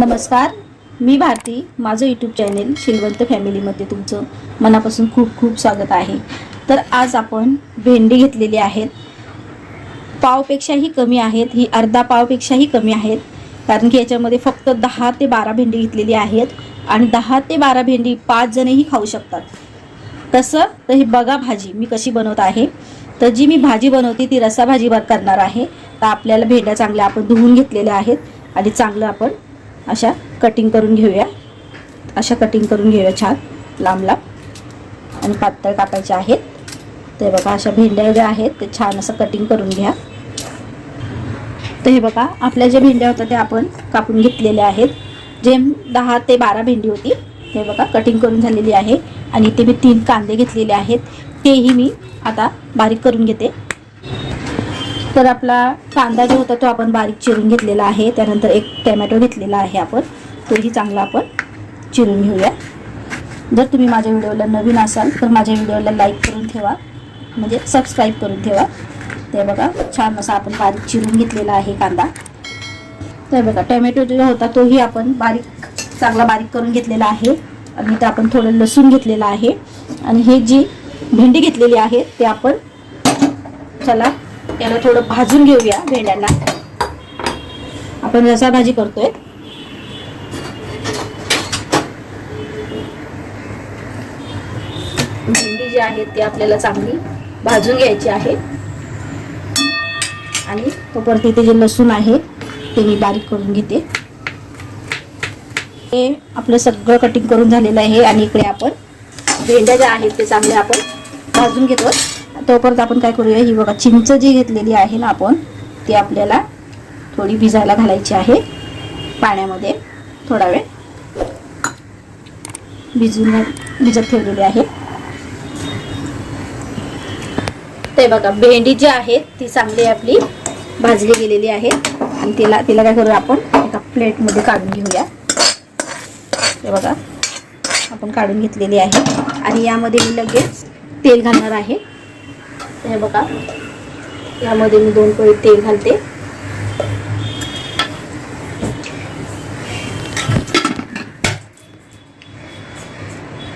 नमस्कार मी भारती. माझं YouTube channel Shilwant फॅमिलीमध्ये तुमचं मनापासून खूप खूप स्वागत आहे. तर आज आपण भेंडी घेतलेली आहेत. पावपेक्षाही कमी आहेत. ही अर्धा पावपेक्षाही कमी आहेत. कारण की याच्यामध्ये फक्त दहा ते बारा भेंडी घेतलेली आहेत आणि दहा ते बारा भेंडी पाच जणही खाऊ शकतात. तसं तर ही बघा भाजी मी कशी बनवत आहे. तर जी मी भाजी बनवते ती रस्सा भाजी करणार आहे. तर आपल्याला भेंड्या चांगल्या आपण धुवून घेतलेल्या आहेत आणि चांगलं आपण अशा कटिंग करून घेऊया. अशा कटिंग करून घेऊया छान लांब लांब. आणि पातळ कापायच्या आहेत. ते बघा अशा भेंड्या ज्या आहेत ते छान असं कटिंग करून घ्या. तर हे बघा आपल्या ज्या भेंड्या होत्या त्या आपण कापून घेतलेल्या आहेत. जे दहा ते बारा भेंडी होती हे बघा कटिंग करून झालेली आहे. आणि इथे मी तीन कांदे घेतलेले आहेत. तेही मी आता बारीक करून घेते. तर आपला कांदा जो होता तो आपण बारीक चिरून घेतलेला आहे. त्यानंतर एक टॅमॅटो घेतलेला आहे आपण. तोही चांगला आपण चिरून घेऊया. जर तुम्ही माझ्या व्हिडिओला नवीन असाल तर माझ्या व्हिडिओला लाईक करून ठेवा. म्हणजे सबस्क्राईब करून ठेवा. ते बघा छान असा आपण बारीक चिरून घेतलेला आहे कांदा. तर बघा टॅमॅटो जो होता तोही आपण बारीक चांगला बारीक करून घेतलेला आहे. आणि इथं आपण थोडं लसूण घेतलेलं आहे. आणि हे जी भेंडी घेतलेली आहे ते आपण चला याला थोडं भाजून घेऊया भेंड्यांना. आपण रसा भाजी करतोय. भेंडी जी आहे ती आपल्याला चांगली भाजून घ्यायची आहे. आणि तोपर्यंत इथे जे लसूण आहे ते मी बारीक करून घेते. हे आपलं सगळं कटिंग करून झालेलं आहे आणि इकडे आपण भेंड्या ज्या आहेत ते चांगले आपण भाजून घेतो तोपर्यंत आपण काय करूया ही बघा चिंच जी घेतलेली आहे ना आपण ती आपल्याला थोडी भिजायला घालायची आहे पाण्यामध्ये. थोडा वेळ भिजून भिजत ठेवलेली आहे. ते बघा भेंडी जी आहे ती चांगली आपली भाजली गेलेली आहे. आणि तिला तिला काय करूया आपण एका प्लेटमध्ये काढून घेऊया. ते बघा आपण काढून घेतलेली आहे. आणि यामध्ये मी लगेच तेल घालणार आहे. हे बघा. यामध्ये मी दोन पळी तेल घालते.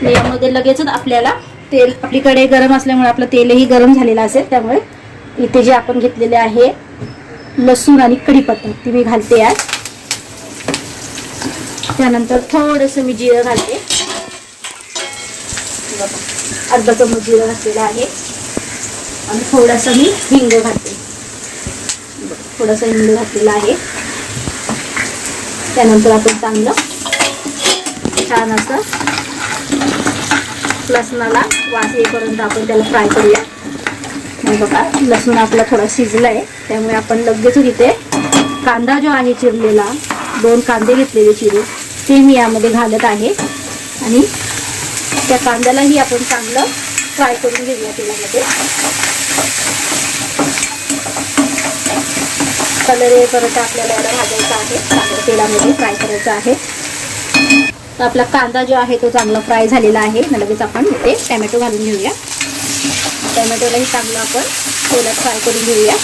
यामध्ये लगेचच आपल्याला तेल आपलीकडे गरम असल्यामुळे आपलं तेलही गरम झालेलं असेल त्यामुळे इथे जे आपण घेतलेले आहे लसूण आणि कढीपत्ता ती मी घालते यात त्यानंतर थोडंसं मी जिरं घालते. अर्धा चमच जिरं घातलेलं आहे. आणि थोडासा मी हिंग घातले थोडासा थोडंसं हिंग घातलेला आहे. त्यानंतर आपण चांगलं छान असं लसणाला वास येईपर्यंत आपण त्याला फ्राय करूया. बघा लसूण आपला थोडा शिजला आहे त्यामुळे आपण लगेच तिथे कांदा जो आहे चिरलेला दोन कांदे घेतलेले चिरून ते मी यामध्ये घालत आहे. आणि त्या कांद्यालाही आपण चांगलं फ्राय करून घेऊया तेलामध्ये. कलर येईपर्यंत आपल्याला याला भाजायचा आहे. चांगलं तेलामध्ये फ्राय करायचं आहे. तर आपला कांदा जो आहे तो चांगला फ्राय झालेला आहे. लगेच आपण ते टॅमॅटो घालून घेऊया. टॅमॅटोलाही चांगलं आपण तेलात फ्राय करून घेऊया.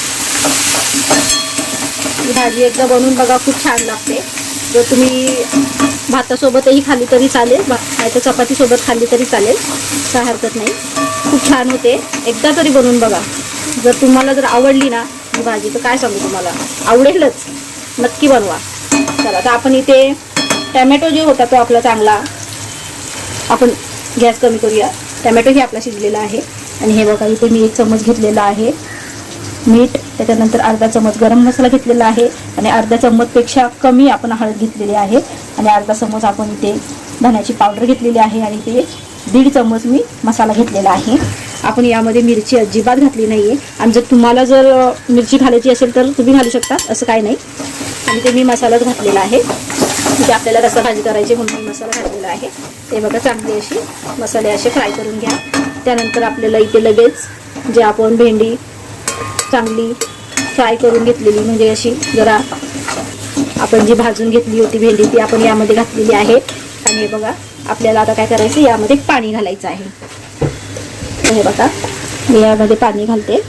ही भाजी एकदा बनवून बघा खूप छान लागते. जर तुम्ही भातासोबतही खाल्ली तरी चालेल. भा नाही तर चपातीसोबत खाल्ली तरी चालेल काय हरकत नाही. खूप छान होते. एकदा तरी बनवून बघा. जर तुम्हाला जर आवडली ना ही भाजी तर काय सांगू तुम्हाला? आवडेलच. नक्की बनवा. चला तर आपण इथे टॅमॅटो जो होता तो आपला चांगला आपण गॅस कमी करूया. टॅमॅटोही आपला शिजलेला आहे. आणि हे बघा इथे मी एक चमच घेतलेला आहे. मीठ त्याच्यानंतर अर्धा चमच गरम मसाला घेतलेला आहे. आणि अर्धा चम्मचपेक्षा कमी आपण हळद घेतलेली आहे. आणि अर्धा चमच आपण इथे धण्याची पावडर घेतलेली आहे आणि ते दीड चम्मच मी मसाला घेतलेला आहे. आपण यामध्ये मिरची अजिबात घातली नाही आहे आणि जर तुम्हाला जर मिरची घालायची असेल तर तुम्ही घालू शकता असं काही नाही. आणि ते मी मसालाच घातलेला आहे. म्हणजे आपल्याला रसा भाजी करायची म्हणून मसाला घातलेला आहे. ते बघा चांगली अशी मसाले असे फ्राय करून घ्या. त्यानंतर आपल्याला इथे लगेच जे आपण भेंडी चांगली फ्राय करून घेतलेली म्हणजे अशी जरा आपण जी भाजून घेतली होती भेंडी ती आपण यामध्ये घातलेली आहे. आणि हे बघा आपल्याला आता काय करायचं यामध्ये पाणी घालायचं आहे. हे बघा मी यामध्ये पाणी घालते.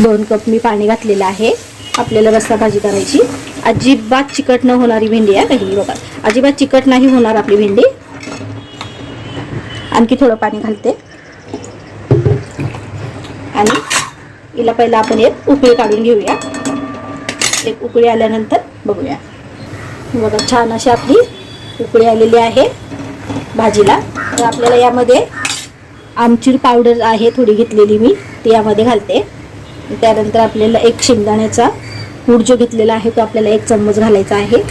दोन कप मी पाणी घातलेलं आहे आपल्याला रस्सा भाजी करायची. अजिबात चिकट न होणारी भेंडी आहे काही बघा. अजिबात चिकट नाही होणार आपली भेंडी. आणखी थोडं पाणी घालते. आणि हिला पहिला आपण एक उकळी काढून घेऊया. एक उकळी आल्यानंतर बघूया. बघा छान अशी आपली उकळी आलेली आहे भाजीला. तर आपल्याला यामध्ये आमचूर पावडर आहे थोडी घेतलेली मी ती यामध्ये घालते. त्यानंतर आपल्याला एक शेंगदाण्याचा पूड जो घेतलेला आहे तो आपल्याला एक चम्मच घालायचा आहे.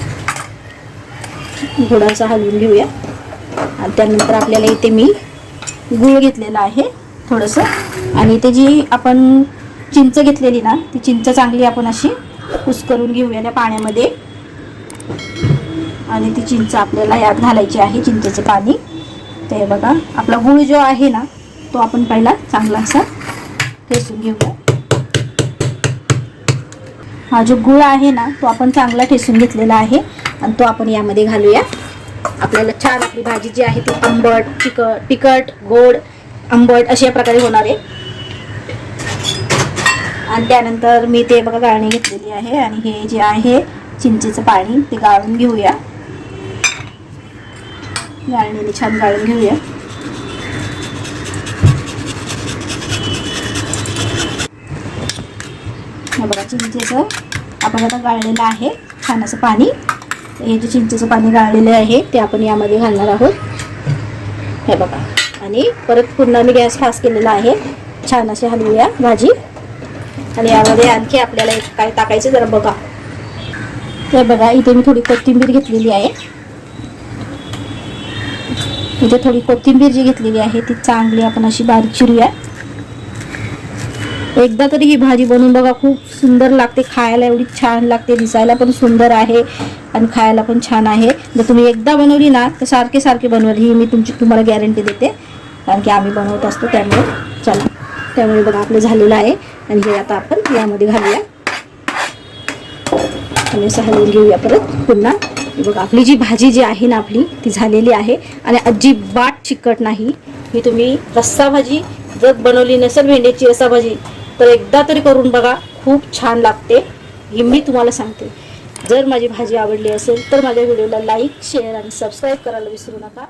थोडासा हलवून घेऊया. आणि त्यानंतर आपल्याला इथे मी गूळ घेतलेला आहे थोडंसं. आणि इथे जी आपण चिंच घेतलेली ना ती चिंच चांगली आपण अशी कुस्करून घेऊया त्या पाण्यामध्ये. आणि ती चिंच आपल्याला यात घालायची आहे चिंचेचं पाणी. ते बघा आपला गुळ जो आहे ना तो आपण पहिला चांगला असा ठेसून घेऊया. हा जो गुळ आहे ना तो आपण चांगला ठेसून घेतलेला आहे. आणि तो आपण यामध्ये घालूया. आपल्याला छान आपली भाजी जी आहे ती आंबट चिकट तिखट गोड आंबट अशा प्रकारे होणार आहे. आणि त्यानंतर मी ते बघा गाळणी घेतलेली आहे आणि हे जे आहे चिंचेचं पाणी ते गाळून घेऊया. गाळणीने छान गाळून घेऊया. हे बघा चिंचेचं आपण आता गाळलेलं आहे छान असं पाणी. हे जे चिंचेचं पाणी गाळलेलं आहे ते आपण यामध्ये घालणार आहोत. हे बघा. आणि परत पुन्हा मी गॅस फास्ट केलेला आहे. छान असे हलवूया भाजी. आणि यामध्ये आणखी आपल्याला एक काय टाकायचं जरा बघा. ते बघा इथे मी थोडी कोथिंबीर घेतलेली आहे. इथे थोडी कोथिंबीर जी घेतलेली आहे ती चांगली आपण अशी बारीक चिरूया. एकदा तरी ही भाजी बनवून बघा खूप सुंदर लागते खायला एवढी छान लागते दिसायला पण सुंदर आहे आणि खायला पण छान आहे. जर तुम्ही एकदा बनवली ना तर सारखे सारखे बनवली ही मी तुमची तुम्हाला गॅरंटी देते. कारण की आम्ही बनवत असतो त्यामुळे चला. त्यामुळे बघा आपलं झालेलं आहे. आणि हे आता आपण यामध्ये घालूया. आणि असं हलवून घेऊया परत पुन्हा. बघा आपली जी भाजी जी आहे ना आपली ती झालेली आहे. आणि अजिबात चिकट नाही. ही तुम्ही रस्सा भाजी जर बनवली नसेल भेंडीची रस्सा भाजी तर एकदा तरी करून बघा खूप छान लागते. ही मी तुम्हाला सांगते. जर माझी भाजी आवडली असेल तर माझ्या व्हिडिओला लाईक शेअर आणि सबस्क्राईब करायला विसरू नका.